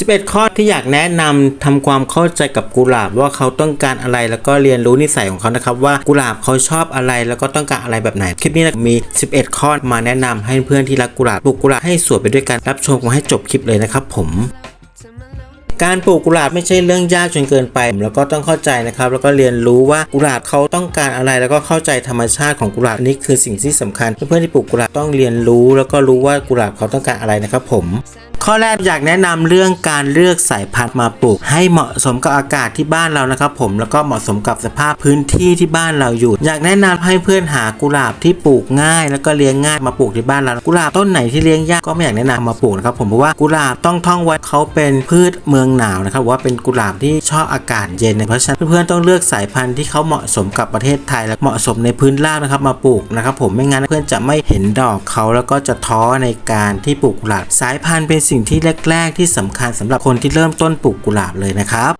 11 ข้อที่อยากแนะนำทำความเข้าใจกับกุหลาบว่าเขาต้องการอะไรแล้วก็เรียนรู้นิสัยของเขานะครับว่ากุหลาบเขาชอบอะไรแล้วก็ต้องการอะไรแบบไหน คลิปนี้นะมี 11 ข้อมาแนะนำให้เพื่อนที่รักกุหลาบปลูกกุหลาบให้สวยไปด้วยกันรับชมมาให้จบคลิปเลยนะครับผมการปลูกกุหลาบไม่ใช่เรื่องยากจนเกินไป แล้วก็ต้องเข้าใจนะครับ แล้วก็เรียนรู้ว่ากุหลาบเขาต้องการอะไร แล้วก็เข้าใจธรรมชาติของกุหลาบนี่คือสิ่งที่สำคัญ เพื่อนๆที่ปลูกกุหลาบต้องเรียนรู้ แล้วก็รู้ว่ากุหลาบเขาต้องการอะไรนะครับผม ข้อแรกอยากแนะนำเรื่องการเลือกสายพันธุ์มาปลูก ให้เหมาะสมกับอากาศที่บ้านเรานะครับผมแล้วก็เหมาะสมกับสภาพพื้นที่ที่บ้านเราอยู่ อยากแนะนำให้เพื่อนหากุหลาบที่ปลูกง่าย แล้วก็เลี้ยงง่ายมาปลูกที่บ้านเรากุหลาบต้นไหนที่เลี้ยงยากก็ไม่อยากแนะนำมาปลูกนะครับผมเพราะว่ากุหลาบต้องท่องไว้เขาเป็นพืชเมืองหนาวนะครับว่าเป็นกุหลาบที่ชอบอากาศเย็นเพราะฉะนั้นเพื่อนๆต้องเลือกสายพันธุ์ที่เขาเหมาะสมกับประเทศไทย และเหมาะสมในพื้นราบนะครับมาปลูกนะครับผมไม่งั้นเพื่อนจะไม่เห็นดอกเขาแล้วก็จะท้อในการที่ปลูกกุหลาบสายพันธุ์เป็นสิ่งที่แรก ๆ ที่สำคัญสำหรับคนที่เริ่มต้นปลูกกุหลาบเลยนะครับ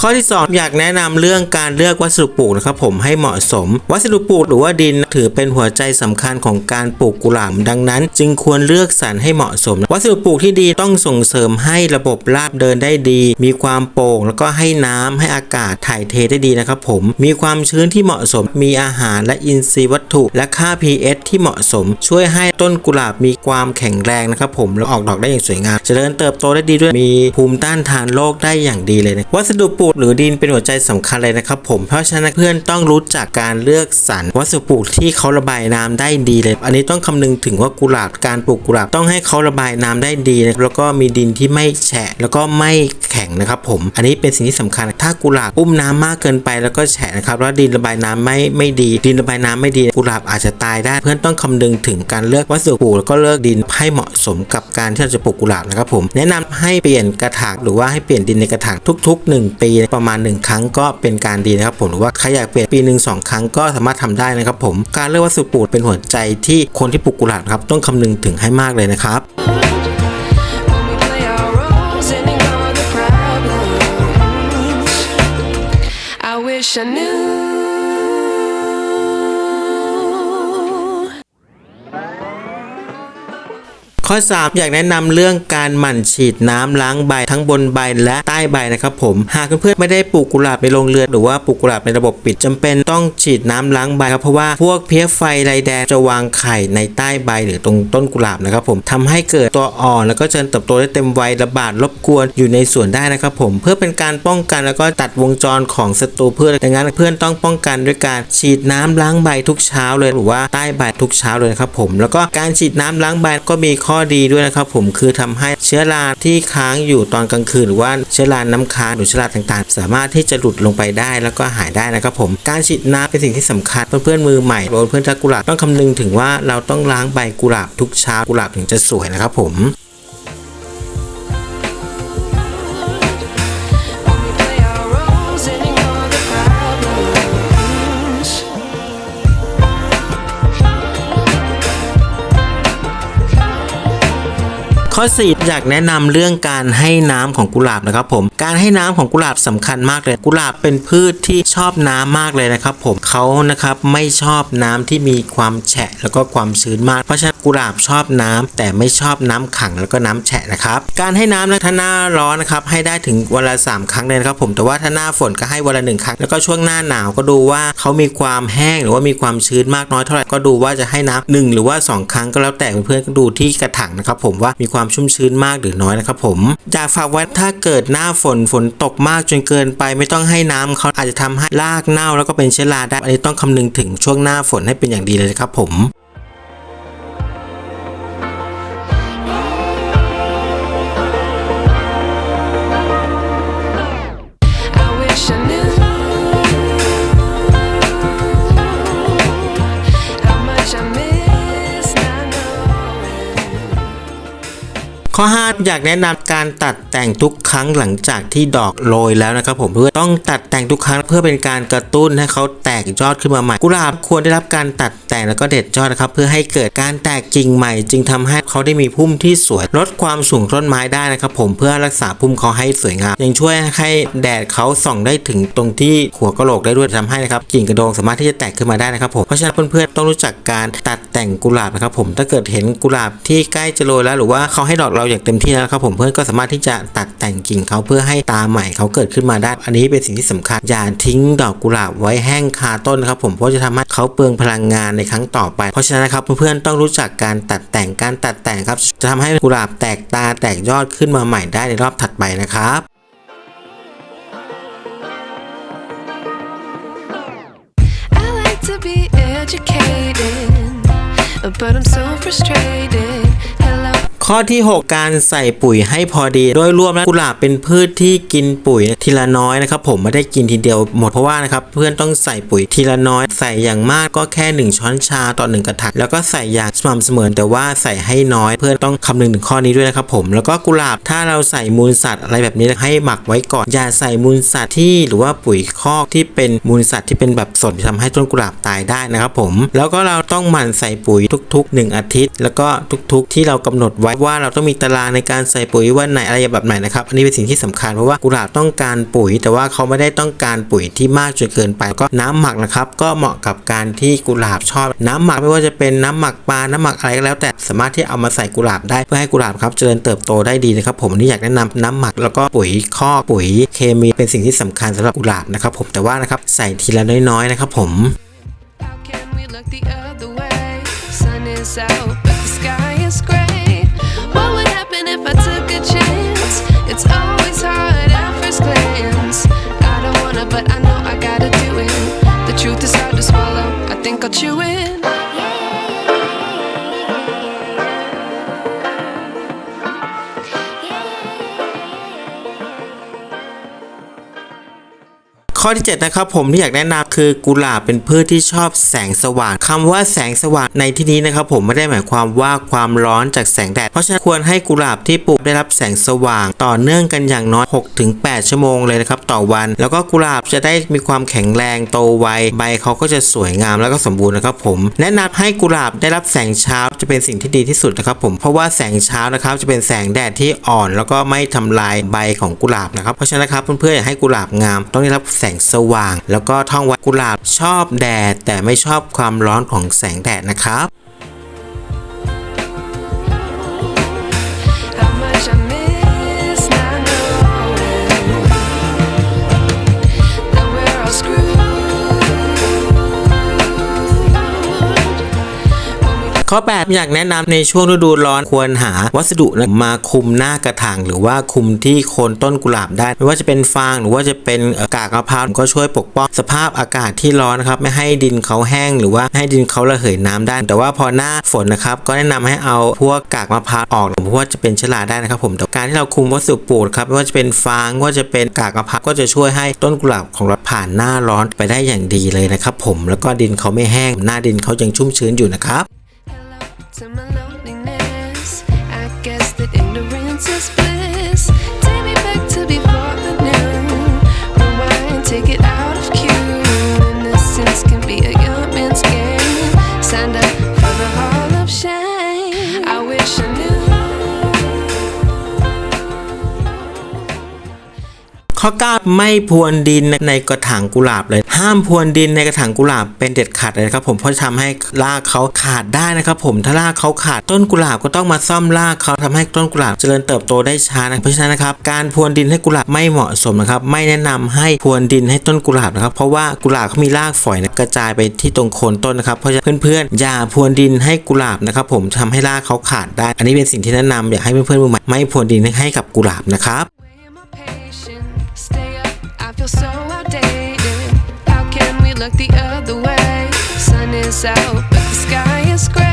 ข้อที่ 2 อยากแนะนำเรื่องการเลือกวัสดุปลูกนะครับผมให้เหมาะสม วัสดุปลูกหรือว่าดินถือเป็นหัวใจสำคัญของการปลูกกุหลาบดังนั้น จึงควรเลือกสรรให้เหมาะสม วัสดุปลูกที่ดีต้องส่งเสริมให้ระบบรากเดินได้ดี มีความโปร่งแล้วก็ให้น้ำให้อากาศถ่ายเทได้ดีนะครับผมมีความชื้นที่เหมาะสม มีอาหารและอินทรีย์วัตถุ และค่า pH ที่เหมาะสม ช่วยให้ต้นกุหลาบมีความแข็งแรงนะครับผมแล้วออกดอกได้อย่างสวยงามเจริญเติบโตได้ดีด้วยมีภูมิต้านทานโรคได้อย่างดีเลยนะวัสดุปลูกหรือดินเป็นหัวใจสำคัญเลยนะครับผมเพราะฉะนั้นเพื่อนต้องรู้จักการเลือกสรรวัสดุปลูกที่เขาระบายน้ำได้ดีเลย อันนี้ต้องคำนึงถึงว่ากุหลาบการปลูกกุหลาบต้องให้เขาระบายน้ำได้ดีนะแล้วก็มีดินที่ไม่แฉะแล้วก็ไม่แข็งนะครับผม อันนี้เป็นสิ่งที่สำคัญ ถ้ากุหลาบอุ้มน้ำมากเกินไปแล้วก็แฉะนะครับแล้วดินระบายน้ำไม่ไม่ดี ดินระบายน้ำไม่ดีกุหลาบอาจจะตายได้ เพื่อนต้องคำนึงถึงการเลือกวัสดุปลูกแล้วก็เลือกดินให้เหมาะสมกับการที่เราจะปลูกกุหลาบนะครับผม แนะนำให้เปลี่ยนกระถางหรือว่าให้เปลี่ยนดินในกระถางทุก ๆ 1 ปีประมาณ 1 ครั้งก็เป็นการดีนะครับผมหรือว่าใครอยากเปลี่ยนปีหนึ่งสองครั้งก็สามารถทำได้นะครับผมการเลือกวัสดุปลูกเป็นหัวใจที่คนที่ปลูกกุหลาบครับต้องคำนึงถึงให้มากเลยนะครับ when we ข้อ 3 อยากแนะนำเรื่องการหมั่นฉีดน้ำล้างใบทั้งบนใบและใต้ใบนะครับผมหากเพื่อนๆไม่ได้ปลูกกุหลาบในโรงเรือนหรือว่าปลูกกุหลาบในระบบปิดจำเป็นต้องฉีดน้ำล้างใบครับเพราะว่าพวกเพี้ยไฟไรแดงจะวางไข่ในใต้ใบหรือตรงต้นกุหลาบนะครับผมทำให้เกิดตัวอ่อน แล้วก็เจริญเติบโตได้เต็มวัยระบาดรบกวนอยู่ในสวนได้นะครับผมเพื่อเป็นการป้องกันแล้วก็ตัดวงจรของศัตรูพืชดังนั้นเพื่อนต้องป้องกันด้วยการฉีดน้ำล้างใบทุกเช้าเลยหรือว่าใต้ใบทุกเช้าเลยครับผมแล้วก็การฉีดน้ำล้างใบก็มีข้อข้อดีด้วยนะครับผมคือทำให้เชื้อราที่ค้างอยู่ตอนกลางคืนหรือว่าเชื้อราน้ำค้างหรือเชื้อราต่างๆ สามารถที่จะหลุดลงไปได้แล้วก็หายได้นะครับผมการฉีดน้ำเป็นสิ่งที่สำคัญเพื่อนๆมือใหม่หรือเพื่อนทักกุหลาบต้องคำนึงถึงว่าเราต้องล้างใบกุหลาบทุกเช้ากุหลาบถึงจะสวยนะครับผม ข้อ 4 อยากแนะนำเรื่องการให้น้ำของกุหลาบนะครับผมการให้น้ำของกุหลาบสำคัญมากเลย กุหลาบเป็นพืชที่ชอบน้ำมากเลยนะครับผมเขานะครับไม่ชอบน้ำที่มีความแฉะแล้วก็ความชื้นมาก เพราะฉะนั้นกุหลาบชอบน้ำแต่ไม่ชอบน้ำขังแล้วก็น้ำแฉะนะครับการให้น้ำนะถ้าหน้าร้อนนะครับให้ได้ถึงวันละ3ครั้งเลยนะครับผมแต่ว่าถ้าหน้าฝนก็ให้วันละหนึ่งครั้งแล้วก็ช่วงหน้าหนาวก็ดูว่าเขามีความแห้งหรือว่ามีความชื้นมากน้อยเท่าไหร่ก็ดูว่าจะให้น้ำหนึ่งหรือว่าสองครั้งก็แล้วแต่เพื่อนๆก็ดูที่กระถางนะครับผมว่ามีความชุ่มชื้นมากหรือน้อยนะครับผมอยากฝากไว้ถ้าเกิดหน้าฝนฝนตกมากจนเกินไป ไม่ต้องให้น้ำเขาอาจจะทำให้รากเน่าแล้วก็เป็นเชื้อราได้อันนี้ต้องคำนึงถึงช่วงหน้าฝนให้เป็นอย่างดีเลยนะครับผม ข้อ 5 อยากแนะนำการตัดแต่งทุกครั้งหลังจากที่ดอกโรยแล้วนะครับผมเพื่อต้องตัดแต่งทุกครั้งเพื่อเป็นการกระตุ้นให้เขาแตกยอดขึ้นมาใหม่ กุหลาบควรได้รับการตัดแต่งแล้วก็เด็ดยอดนะครับเพื่อให้เกิดการแตกกิ่งใหม่ จึงทำให้เขาได้มีพุ่มที่สวยลดความสูงต้นไม้ได้นะครับผมเพื่อรักษาพุ่มเขาให้สวยงามยังช่วยให้แดดเขาส่องได้ถึงตรงที่หัวกะโหลกได้ด้วยทำให้นะครับกิ่งกระโดงสามารถที่จะแตกขึ้นมาได้นะครับผมเพราะฉะนั้นเพื่อนๆต้องรู้จักการตัดแต่งกุหลาบนะครับผมถ้าเกิดเห็นกุหลาบที่ใกล้จะโรยแล้ว หรือว่าเขาให้ดอกเราอย่างเต็มที่แล้วครับผมเพื่อนก็สามารถที่จะตัดแต่งกิ่งเขาเพื่อให้ตาใหม่เขาเกิดขึ้นมาได้ อันนี้เป็นสิ่งที่สำคัญ อย่าทิ้งดอกกุหลาบไว้แห้งคาต้นครับผมเพราะจะทำให้เขาเปลืองพลังงานในครั้งต่อไป เพราะฉะนั้นครับเพื่อนๆต้องรู้จักการตัดแต่งการตัดแต่งครับ จะทำให้กุหลาบแตกตาแตกยอดขึ้นมาใหม่ได้ในรอบถัดไปนะครับ be educated, but I'm so frustrated. ข้อที่ 6 การใส่ปุ๋ยให้พอดี โดยรวมแล้วกุหลาบเป็นพืชที่กินปุ๋ยทีละน้อยนะครับผมไม่ได้กินทีเดียวหมดเพราะว่านะครับเพื่อนต้องใส่ปุ๋ยทีละน้อย ใส่อย่างมากก็แค่ 1 ช้อนชาต่อ1กระถางแล้วก็ใส่อย่างสม่ำเสมอแต่ว่าใส่ให้น้อย เพื่อนต้องคำนึงถึงข้อนี้ด้วยนะครับผมแล้วก็กุหลาบถ้าเราใส่มูลสัตว์อะไรแบบนี้ให้หมักไว้ก่อนอย่าใส่มูลสัตว์ที่หรือว่าปุ๋ยคอกที่เป็นมูลสัตว์ที่เป็นแบบสดทำให้ต้นกุหลาบตายได้นะครับผมแล้วก็เราต้องหมั่นใส่ปุ๋ยทุก ๆ 1 อาทิตย์ แล้วก็ทุก ๆ ที่เรากำหนดไว้ว่าเราต้องมีตารางในการใส่ปุ๋ยวันไหนอะไรแบบไหนนะครับอันนี้เป็นสิ่งที่สำคัญเพราะว่ากุหลาบต้องการปุ๋ย แต่ว่าเขาไม่ได้ต้องการปุ๋ยที่มากจนเกินไปก็น้ำหมักนะครับก็เหมาะกับการที่กุหลาบชอบ น้ำหมักไม่ว่าจะเป็นน้ำหมักปลาน้ำหมักอะไรก็แล้ว แต่สามารถที่เอามาใส่กุหลาบได้เพื่อให้กุหลาบครับเจริญเติบโตได้ดีนะครับ ผมนนี้อยากแนะนำน้ำหมักแล้วก็ปุ๋ยคอกปุ๋ยเคมีเป็นสิ่งที่สำคัญสำหรับกุหลาบนะครับ ผมแต่ว่านะครับใส่ทีละน้อยๆนะครับ ผม Sun is out, but the sky is gray. It's always hard at first glance. I don't wanna, but I know I gotta do it. The truth is hard to swallow. I think I'll chew it. ข้อที่ 7 นะครับผมที่อยากแนะนำ คือกุหลาบเป็นพืชที่ชอบแสงสว่างคำว่าแสงสว่างในที่นี้นะครับผมไม่ได้หมายความว่าความร้อนจากแสงแดด เพราะฉะนั้นควรให้กุหลาบที่ปลูกได้รับแสงสว่าง ต่อเนื่องกันอย่างน้อย 6-8 ชั่วโมงเลยนะครับต่อวัน แล้วก็กุหลาบจะได้มีความแข็งแรงโตไวใบเขาก็จะสวยงามแล้วก็สมบูรณ์นะครับผม แนะนำให้กุหลาบได้รับแสงเช้าจะเป็นสิ่งที่ดีที่สุดนะครับผมเพราะว่าแสงเช้านะครับจะเป็นแสงแดดที่อ่อน แล้วก็ไม่ทำลายใบของกุหลาบนะครับเพราะฉะนั้นครับเพื่อนๆอยากให้กุหลาบงาม ต้องได้รับแสงสว่าง แล้วก็ท่องไว้กุหลาบชอบแดดแต่ไม่ชอบความร้อนของแสงแดดนะครับ ข้อ 8 อยากแนะนำในช่วงฤดูร้อนควรหาวัสดุนะมาคุมหน้ากระถางหรือว่าคุมที่โคนต้นกุหลาบได้ ไม่ว่าจะเป็นฟางหรือว่าจะเป็นกากมะพร้าวก็ช่วยปกป้องสภาพอากาศที่ร้อนนะครับไม่ให้ดินเขาแห้งหรือว่าให้ดินเขาระเหยน้ำได้ แต่ว่าพอหน้าฝนนะครับก็แนะนำให้เอาพวกกากมะพร้าวออกเพราะว่าจะเป็นเชื้อราได้นะครับผมแต่การที่เราคุมวัสดุปลูกครับไม่ว่าจะเป็นฟางว่าจะเป็นกากมะพร้าวก็จะช่วยให้ต้นกุหลาบของเราผ่านหน้าร้อนไปได้อย่างดีเลยนะครับผมแล้วก็ดินเขาไม่แห้งหน้าดินเขายังชุ่มชื้นอยู่นะครับ to my loneliness. I guess that ignorance is bliss. Take me back to before the new. Rewind, take it out of cue. Innocence can be a young man's game. Signed up for the hall of shame. I wish I knew. ข้อ9ไม่พรวนดินในกระถางกุหลาบเลย ห้ามพรวนดินในกระถางกุหลาบเป็นเด็ดขาดเลยนะครับผมเพราะจะทำให้รากเขาขาดได้นะครับผมถ้ารากเขาขาดต้นกุหลาบก็ต้องมาซ่อมรากเขาทำให้ต้นกุหลาบเจริญเติบโตได้ช้านะเพราะฉะนั้นนะครับการพรวนดินให้กุหลาบไม่เหมาะสมนะครับไม่แนะนำให้พรวนดินให้ต้นกุหลาบนะครับเพราะว่ากุหลาบเขามีรากฝอยนะกระจายไปที่ตรงโคนต้นนะครับเพราะฉะนั้นเพื่อนๆอย่าพรวนดินให้กุหลาบนะครับผมทำให้รากเขาขาดได้ อันนี้เป็นสิ่งที่แนะนำอยากให้เพื่อนๆมือใหม่ไม่พรวนดินให้กับกุหลาบนะครับ Way am look the other way? Sun is out, but the sky is gray.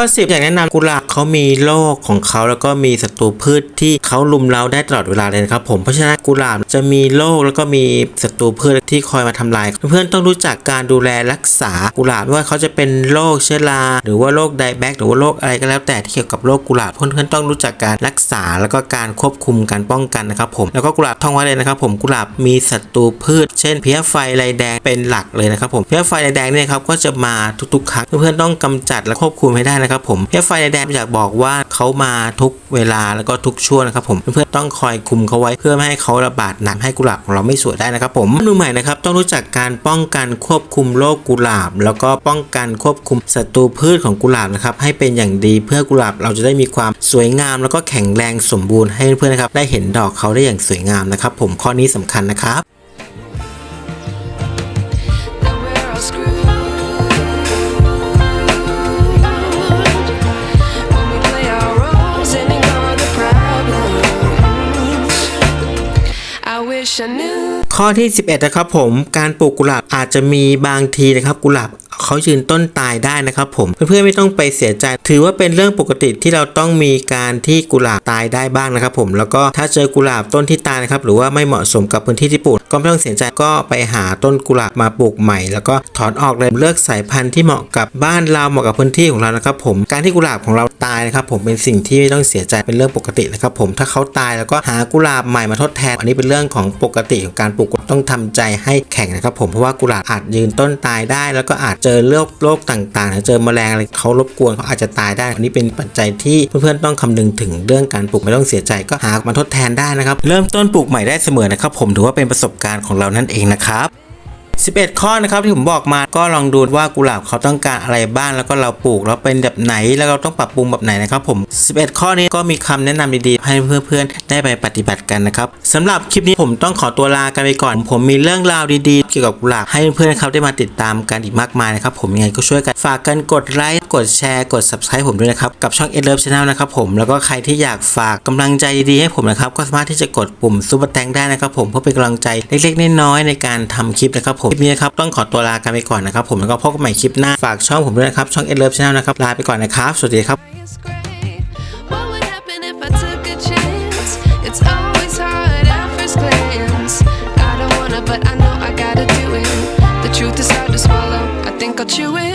ข้อ 10 อยากแนะนำกุหลาบเขามีโรคของเขาแล้วก็มีศัตรูพืชที่เขาลุมเราได้ตลอดเวลาเลยนะครับผมเพราะฉะนั้นกุหลาบจะมีโรคแล้วก็มีศัตรูพืชที่คอยมาทำลาย เพื่อนต้องรู้จักการดูแลรักษากุหลาบว่าเขาจะเป็นโรคเชื้อราหรือว่าโรคไดแบคหรือว่าโรคอะไรก็แล้วแต่ที่เกี่ยวกับโรคกุหลาบเพื่อนๆต้องรู้จักการรักษาแล้วก็การควบคุมการป้องกันนะครับผมแล้วก็กุหลาบท่องไว้เลยนะครับผมกุหลาบมีศัตรูพืช เช่นเพี้ยไฟลายแดงเป็นหลักเลยนะครับผมเพี้ยไฟลายแดงเนี่ยครับก็จะมาทุกๆครั้งเพื่อนๆต้องกำจัดและควบคุมให้ได้นะครับผมเพี้ยไฟแดงอยากบอกว่าเขามาทุกเวลาแล้วก็ทุกช่วงนะครับผมเพื่อนๆต้องคอยคุมเขาไว้เพื่อไม่ให้เขาระบาดหนักให้กุหลาบของเราไม่สวยได้นะครับผมมือใหม่นะครับต้องรู้จักการป้องกันควบคุมโรคกุหลาบ แล้วก็ป้องกันควบคุมศัตรูพืชของกุหลาบนะครับให้เป็นอย่างดีเพื่อกุหลาบเราจะได้มีความสวยงาม แล้วก็แข็งแรงสมบูรณ์ให้เพื่อนๆนะครับได้เห็นดอกเขาได้อย่างสวยงามนะครับผมข้อนี้สำคัญนะครับ ข้อที่ 11 นะครับผม การปลูกกุหลาบอาจจะมีบางทีนะครับกุหลาบ เขายืนต้นตายได้นะครับผมเพื่อนๆไม่ต้องไปเสียใจ ถือว่าเป็นเรื่องปกติที่เราต้องมีการที่กุหลาบตายได้บ้างนะครับผมแล้วก็ถ้าเจอกุหลาบต้นที่ตายนะครับหรือว่าไม่เหมาะสมกับพื้นที่ที่ปลูกก็ไม่ต้องเสียใจก็ไปหาต้นกุหลาบมาปลูกใหม่ แล้วก็ถอนออกเลยเลือกสายพันธุ์ที่เหมาะกับบ้านเราเหมาะกับพื้นที่ของเรานะครับผมการที่กุหลาบของเราตายนะครับผมเป็นสิ่งที่ไม่ต้องเสียใจเป็นเรื่องปกตินะครับผมถ้าเขาตายแล้วก็หากุหลาบใหม่มาทดแทน อันนี้เป็นเรื่องของปกติของการปลูกต้องทำใจให้แข็งนะครับผมเพราะว่ากุหลาบอาจยืนต้นตายได้ แล้วก็อาจจอโรคโรคต่างๆ เจอแมลงอะไรเขารบกวนเขาอาจจะตายได้ อันนี้เป็นปัจจัยที่เพื่อนๆต้องคำนึงถึงเรื่องการปลูกไม่ต้องเสียใจก็หามาทดแทนได้นะครับ เริ่มต้นปลูกใหม่ได้เสมอนะครับ ผมถือว่าเป็นประสบการณ์ของเรานั่นเองนะครับ 11 ข้อนะครับที่ผมบอกมาก็ลองดูว่ากุหลาบเขาต้องการอะไรบ้างแล้วก็เราปลูกแล้วเป็นแบบไหนแล้วเราต้องปรับปรุงแบบไหนนะครับผม 11 ข้อนี้ก็มีคำแนะนำดีๆ ให้เพื่อนๆ ได้ไปปฏิบัติกันนะครับสำหรับคลิปนี้ผมต้องขอตัวลากันไปก่อน ผมมีเรื่องราวดีๆ เกี่ยวกับกุหลาบให้เพื่อนๆครับได้มาติดตามกันอีกมากมายนะครับผมยังไงก็ช่วยกันฝากกันกดไลค์กดแชร์กด subscribe ผมด้วยนะครับกับช่อง e l o v e Channel นะครับผมแล้วก็ใครที่อยากฝากกำลังใจดีๆให้ผมนะครับก็สามารถที่จะกดปุ่มซุปเปอร์แตงได้นะครับผมเพื่อเป็นกำลังใจเล็กๆน้อยๆในการทำคลิปนะครับผมคลิปนี้ครับต้องขอตัวลากันไปก่อนนะครับผมแล้วก็พบกันใหม่คลิปหน้าฝากช่องผมด้วยนะครับช่อง AdLove Channel นะครับลาไปก่อนนะครับสวัสดีครับ but I know I gotta do it. The truth is hard to swallow. I think I'll chew it.